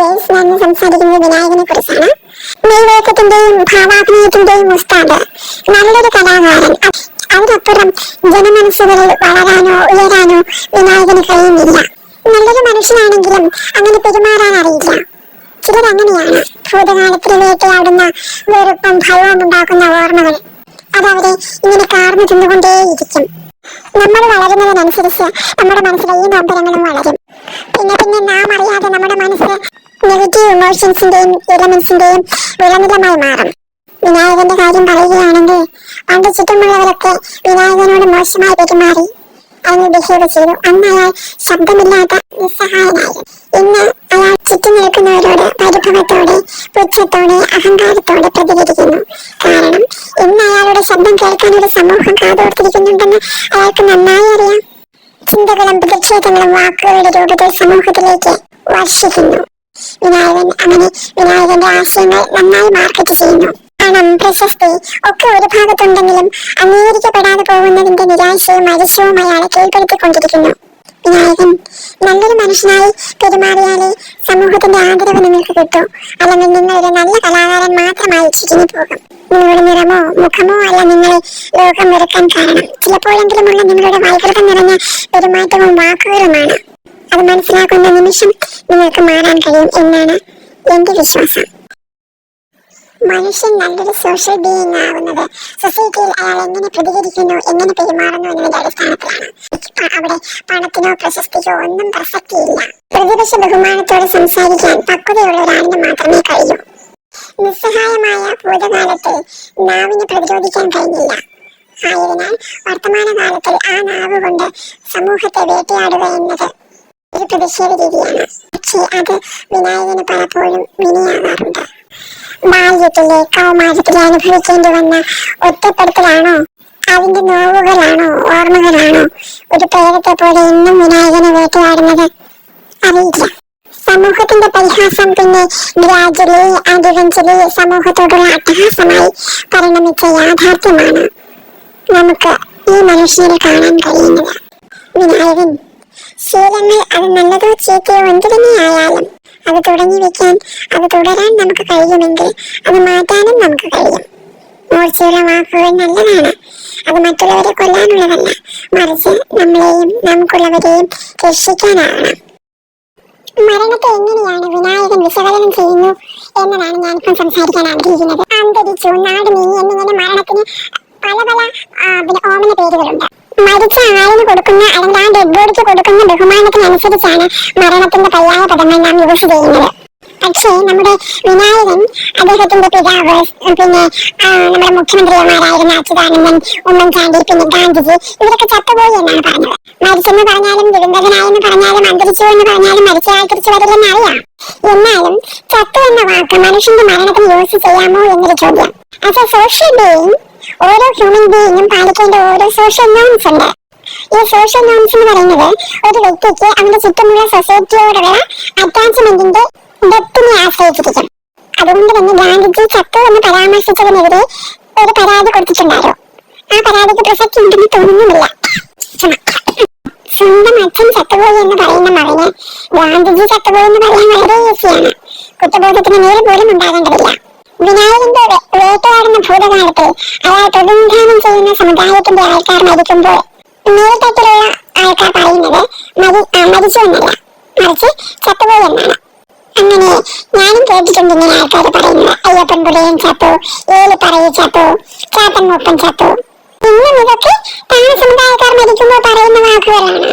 Girls ഞാൻ സംസാരിക്കുന്നത് വിനായകനെ കുറിച്ചാണ്. മെയ്വഴക്കത്തിന്റെയും ഭാവാഭിനയത്തിന്റെയും ഉസ്താദ്. നല്ലൊരു കലാകാരൻ. അതിനപ്പുറം ജനമനസ്സുകളിൽ വളരാനോ ഉയരാനോ വിനായകന് കഴിയുന്നില്ല. നല്ലൊരു മനുഷ്യനാണെങ്കിലും അങ്ങനെ പെരുമാറാൻ അറിയില്ല. ചിലരങ്ങനെയാണ് ഭൂതകാലത്തിൽ വേട്ടയാടുന്ന വെറുപ്പും ഭയവും ഉണ്ടാക്കുന്ന ഓർമ്മകൾ. അതവരെ ഇങ്ങനെ കാർന്നു തിന്നുകൊണ്ടേയിരിക്കും. നമ്മൾ വളരുന്നതിനനുസരിച്ച് നമ്മുടെ മനസ്സിലെ ഈ നൊമ്പരങ്ങളും വളരും. പിന്നെ പിന്നെ നാം അറിയാതെ നമ്മുടെ മനസ്സ് നെഗറ്റീവ് ഇമോഷൻസിന്റെയും എലമെന്റ്സിന്റെയും വിളനിലമായി മാറും. വിനായകന്റെ കാര്യം പറയുകയാണെങ്കിൽ പണ്ട് ചുറ്റുമുള്ളവരൊക്കെ വിനായകനോട് മോശമായി പെരുമാറി. അയാൾ ബിഹേവ് ചെയ്തു അന്ന് അയാൾ ശബ്ദമില്ലാത്ത നിസ്സഹായനായി. ഇന്ന് അയാൾ ചുറ്റും നിൽക്കുന്നവരോട് പരിഭവത്തോടെ പുച്ഛത്തോടെ അഹങ്കാരത്തോടെ പ്രതികരിക്കുന്നു. കാരണം ഇന്ന് അയാളുടെ ശബ്ദം കേൾക്കാൻ ഒരു സമൂഹം കാതോർത്തിരിക്കുന്നുണ്ടെന്ന് അയാൾക്ക് നന്നായി അറിയാം. ചിന്തകളും പ്രതിഷേധങ്ങളും വാക്കുകളുടെ രൂപത്തിൽ സമൂഹത്തിലേക്ക് വർഷിക്കുന്നു. വിനായകൻ. അങ്ങനെ വിനായകന്റെ ആശയങ്ങൾ നന്നായി മാർക്കറ്റ് ചെയ്യുന്നു. പണം പ്രശസ്തി ഒക്കെ ഒരു ഭാഗത്തുണ്ടെങ്കിലും അംഗീകരിക്കപ്പെടാതെ പോകുന്നതിന്റെ നിരാശയും അരിശവും അയാളെ കീഴ്പ്പെടുത്തിക്കൊണ്ടിരിക്കുന്നു. വിനായകൻ നല്ലൊരു മനുഷ്യനായി പെരുമാറിയാലേ സമൂഹത്തിന്റെ ആദരവ് നിങ്ങൾക്ക് കിട്ടൂ. അല്ലെങ്കിൽ നിങ്ങൾ ഒരു നല്ല കലാകാരൻ മാത്രമായി ചുരുങ്ങി പോകും നിങ്ങളുടെ നിറമോ മുഖമോ അല്ല നിങ്ങളെ ലോകം വെറുക്കാൻ കാരണം. ചിലപ്പോഴെങ്കിലുമുള്ള നിങ്ങളുടെ വൈകൃതം നിറഞ്ഞ പെരുമാറ്റവും വാക്കുകളുമാണ് അത് മനസ്സിലാക്കുന്ന നിമിഷം നിങ്ങൾക്ക് മാറാൻ കഴിയും എന്നാണ് എന്റെ വിശ്വാസം. മനുഷ്യൻ നല്ലൊരു സോഷ്യൽ ബീയിങ് ആവുന്നത് സൊസൈറ്റിയിൽ അയാൾ എങ്ങനെ പ്രതികരിക്കുന്നു എങ്ങനെ പെരുമാറുന്നു എന്നതിന്റെ അടിസ്ഥാനത്തിലാണ്. അവിടെ പണത്തിനോ പ്രശസ്തിക്കോ ഒന്നും പ്രസക്തിയില്ല പ്രതിപക്ഷ ബഹുമാനത്തോടെ സംസാരിക്കാൻ പക്വതയുള്ള ഒരാളിന് മാത്രമേ കഴിയൂ. നിസ്സഹായമായ ഭൂതകാലത്തിൽ നാവിനെ പ്രതിരോധിക്കാൻ കഴിഞ്ഞില്ല. ആയതിനാൽ വർത്തമാനകാലത്തിൽ ആ നാവ് കൊണ്ട് സമൂഹത്തെ വേട്ടയാടുക എന്നത് ഒരു പ്രതിഷേധ രീതിയാണ്. പക്ഷേ അത് വിനായകന് പലപ്പോഴും വിനിയാവാറുണ്ട് ബാല്യത്തിലെ കൗമാരത്തിലെ അനുഭവിക്കേണ്ടി വന്ന ഒറ്റപ്പെടുത്തലാണോ? അതിന്റെ നോവുകളാണോ? ഓർമ്മകളാണോ? ഒരു പ്രേതത്തെ പോലെ ഇന്നും വിനായകനെ വേട്ടയാടുന്നത് അറിയില്ല. സമൂഹത്തിന്റെ പരിഹാസം പിന്നെ ഗ്രാജുവലി ഇവൻച്വലി സമൂഹത്തോടുള്ള അട്ടഹാസമായി പരിണമിച്ച യാഥാർത്ഥ്യമാണ് നമുക്ക് ഈ മനുഷ്യനെ കാണാൻ കഴിയുന്നത്. വിനായകൻ ശീലങ്ങൾ അത് നല്ലതോ ചീത്തയോ എന്തു തന്നെയായാലും അത് തുടങ്ങി വെക്കാൻ അത് തുടരാൻ നമുക്ക് കഴിയുമെങ്കിൽ അത് മാറ്റാനും നമുക്ക് കഴിയും. മൂർച്ചയുള്ള വാക്കുകൾ നല്ലതാണ്. അത് മറ്റുള്ളവരെ കൊല്ലാനുള്ളതല്ല. മറിച്ച് നമ്മളെയും നമുക്കുള്ളവരെയും രക്ഷിക്കാനാവണം. മരണത്തെ എങ്ങനെയാണ് വിനായകൻ വിശകലനം ചെയ്യുന്നു എന്നതാണ് ഞാനിപ്പം സംസാരിക്കാൻ ആഗ്രഹിക്കുന്നത്. അന്തരിച്ചു നാട് നീങ്ങി എന്നിങ്ങനെ മരണത്തിന് പല പല ഓമന പേരുകളുണ്ട്. മരിച്ച ആളിന് കൊടുക്കുന്ന അല്ലെങ്കിൽ ആ ഡെഡ് ബോഡിക്ക് കൊടുക്കുന്ന ബഹുമാനത്തിനനുസരിച്ചാണ് മരണത്തിന്റെ പര്യായ പദങ്ങൾ നാം യൂസ് ചെയ്യുന്നത്. പക്ഷേ നമ്മുടെ വിനായകൻ അദ്ദേഹത്തിന്റെ പിതാവ് പിന്നെ നമ്മുടെ മുഖ്യമന്ത്രിമാരായിരുന്ന അച്യുതാനന്ദൻ ഉമ്മൻചാണ്ടി പിന്നെ ഗാന്ധിജി ഇവരൊക്കെ ചത്തുപോയി എന്നാണ് പറഞ്ഞത്. മരിച്ചെന്ന് പറഞ്ഞാലും ദുരന്തകനായെന്ന് പറഞ്ഞാലും അന്തരിച്ചു എന്ന് പറഞ്ഞാലും മരിച്ചയാൾ തിരിച്ചു വരില്ലെന്ന് അറിയാം. എന്നാലും ചത്തു എന്ന വാക്ക് മനുഷ്യന്റെ മരണത്തിന് യൂസ് ചെയ്യാമോ എന്നൊരു ചോദ്യം. ആസ് സോഷ്യൽ ബീയിങ് ഓരോ ഹ്യൂമൻ ബീയിങ്ങും പാലിക്കേണ്ട ഓരോ സോഷ്യൽ നോംസ് ഉണ്ട്. ഈ സോഷ്യൽ നോംസ് എന്ന് പറയുന്നത് ഒരു വ്യക്തിക്ക് അവന്റെ ചുറ്റുമുള്ള സൊസൈറ്റിയോടുള്ള അറ്റാച്ച്മെന്റിന്റെ ഡെപ്തിനെ ആശ്രയിച്ചിരിക്കും. അതുകൊണ്ട് തന്നെ ഗാന്ധിജി ചത്തു എന്ന് പരാമർശിച്ചതിനെതിരെ ഒരു പരാതി കൊടുത്തിട്ടുണ്ടായിരുന്നു. ആ പരാതിക്ക് പ്രസക്തി ഉണ്ടെന്ന് തോന്നുന്നില്ല. സ്വന്തം അച്ഛൻ ചത്തുപോയി എന്ന് പറയുന്ന മകന് ഗാന്ധിജി ചത്തുപോയി എന്ന് പറയാൻ വളരെ ഈസിയാണ് കുറ്റബോധത്തിന് മേൽ പോലും ഉണ്ടാകേണ്ടതില്ല. വിനായകന്റെ വേട്ടയാടുന്ന ഭൂതകാലത്തെ അയാൾ പ്രതിനിധാനം ചെയ്യുന്ന സമുദായത്തിന്റെ ആൾക്കാർ മരിക്കുമ്പോൾ മേൽത്തട്ടിലുള്ള ആൾക്കാർ പറയുന്നത് മരി മരിച്ചു എന്നല്ല. മറിച്ച് ചത്തുപോയി എന്നാണ്. അങ്ങനെ ഞാനും കേട്ടിട്ടുണ്ട് ഇങ്ങനെ ആൾക്കാർ പറയുന്നത്. അയ്യപ്പൻ പുലയൻ ചത്തു ഏലി പറയി ചത്തു ചാത്തൻ മൂപ്പൻ ചത്തു. ഇന്നും ഇതൊക്കെ താഴെ സമുദായക്കാർ മരിക്കുമ്പോൾ പറയുന്ന വാക്കുകളാണ്.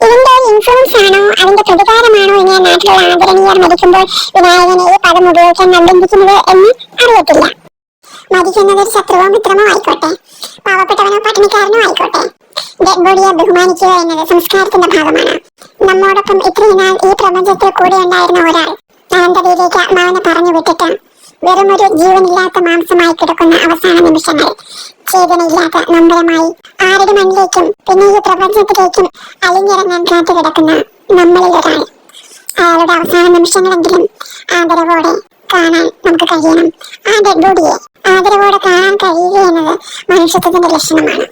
ഇതിന്റെ ഇൻഫ്ലുവൻസ് ആണോ? അതിന്റെ പ്രതികാരമാണോ? ഇങ്ങനെ നാട്ടിലുള്ള ആദരണീയർ മരിക്കുമ്പോൾ വിനായകനെ ഈ പദം ഉപയോഗിക്കാൻ നിർബന്ധിക്കുന്നത് എന്ന് അറിയത്തില്ല. മരിക്കുന്നത് ഒരു ശത്രുവോ മിത്രമോ ആയിക്കോട്ടെ. പാവപ്പെട്ടവനോ പട്ടിണിക്കാരനോ ആയിക്കോട്ടെ. ഡെഡ് ബോഡിയെ ബഹുമാനിക്കുക എന്നത് സംസ്കാരത്തിന്റെ ഭാഗമാണ്. നമ്മോടൊപ്പം ഇത്രയും നാൾ ഈ പ്രപഞ്ചത്തിൽ കൂടെ ഉണ്ടായിരുന്ന ഒരാൾ അനന്തതയിലേക്ക് ആത്മാവിനെ പറഞ്ഞു വിട്ടിട്ട് വെറും ഒരു ജീവനില്ലാത്ത മാംസമായി കിടക്കുന്ന അവസാന നിമിഷങ്ങൾ. ചേതനയില്ലാത്ത നമ്പരമായി ആരുടെ മണ്ണിലേക്കും പിന്നെ ഈ പ്രപഞ്ചത്തിലേക്കും അലിഞ്ഞിറങ്ങാൻ കാത്തു കിടക്കുന്ന നമ്മളിൽ ഒരാൾ. അയാളുടെ അവസാന നിമിഷങ്ങളെങ്കിലും ആദരവോടെ കാണാൻ നമുക്ക് കഴിയണം. ആ ഡെഡ് ബോഡിയെ ആദരവോടെ കാണാൻ കഴിയുക എന്നത് മനുഷ്യത്വത്തിന്റെ ലക്ഷണമാണ്.